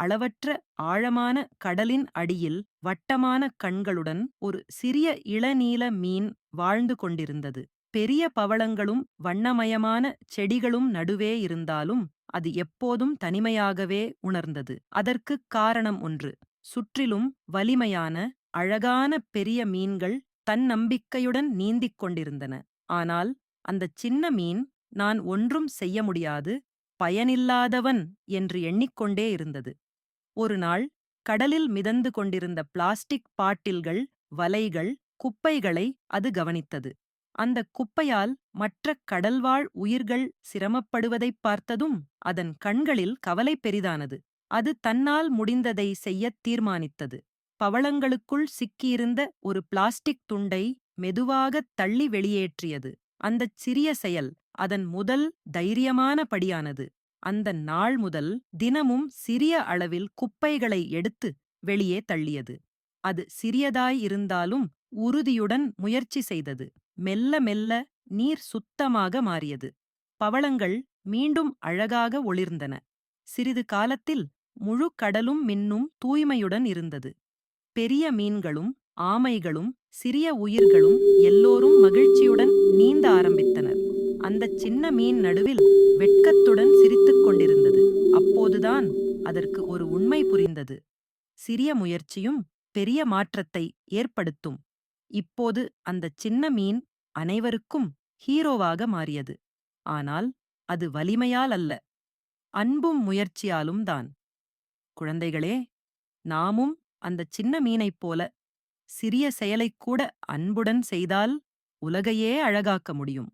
அளவற்ற ஆழமான கடலின் அடியில் வட்டமான கண்களுடன் ஒரு சிறிய இளநீல மீன் வாழ்ந்து கொண்டிருந்தது. பெரிய பவளங்களும் வண்ணமயமான செடிகளும் நடுவே இருந்தாலும் அது எப்போதும் தனிமையாகவே உணர்ந்தது. அதற்குக் காரணம் ஒன்று சுற்றிலும் வலிமையான அழகான பெரிய மீன்கள் தன்னம்பிக்கையுடன் நீந்திக் கொண்டிருந்தன. ஆனால் அந்தச் சின்ன மீன் நான் ஒன்றும் செய்ய முடியாது பயனில்லாதவன் என்று எண்ணிக்கொண்டே இருந்தது. ஒரு நாள் கடலில் மிதந்து கொண்டிருந்த பிளாஸ்டிக் பாட்டில்கள் வலைகள் குப்பைகளை அது கவனித்தது. அந்த குப்பையால் மற்ற கடல்வாழ் உயிர்கள் சிரமப்படுவதைப் பார்த்ததும் அதன் கண்களில் கவலை பெரிதானது. அது தன்னால் முடிந்ததை செய்யத் தீர்மானித்தது. பவளங்களுக்குள் சிக்கியிருந்த ஒரு பிளாஸ்டிக் துண்டை மெதுவாகத் தள்ளி வெளியேற்றியது. அந்தச் சிறிய செயல் அதன் முதல் தைரியமான படியானது. அந்த நாள் முதல் தினமும் சிறிய அளவில் குப்பைகளை எடுத்து வெளியே தள்ளியது. அது சிறியதாய் இருந்தாலும் உறுதியுடன் முயற்சி செய்தது. மெல்ல மெல்ல நீர் சுத்தமாக மாறியது. பவளங்கள் மீண்டும் அழகாக ஒளிர்ந்தன. சிறிது காலத்தில் முழு கடலும் மின்னும் தூய்மையுடன் இருந்தது. பெரிய மீன்களும் ஆமைகளும் சிறிய உயிர்களும் எல்லோரும் மகிழ்ச்சியுடன் நீந்த ஆரம்பித்தனர். அந்தச் சின்ன மீன் நடுவில் வெட்கத்துடன் சிரித்துக் கொண்டிருந்தது. அப்போதுதான் அதற்கு ஒரு உண்மை புரிந்தது. சிறிய முயற்சியும் பெரிய மாற்றத்தை ஏற்படுத்தும். இப்போது அந்தச் சின்ன மீன் அனைவருக்கும் ஹீரோவாக மாறியது. ஆனால் அது வலிமையால் அல்ல. அன்பும் முயற்சியாலும் தான். குழந்தைகளே நாமும் அந்தச் சின்ன மீனைப் போல சிறிய செயலைக்கூட அன்புடன் செய்தால் உலகையே அழகாக்க முடியும்.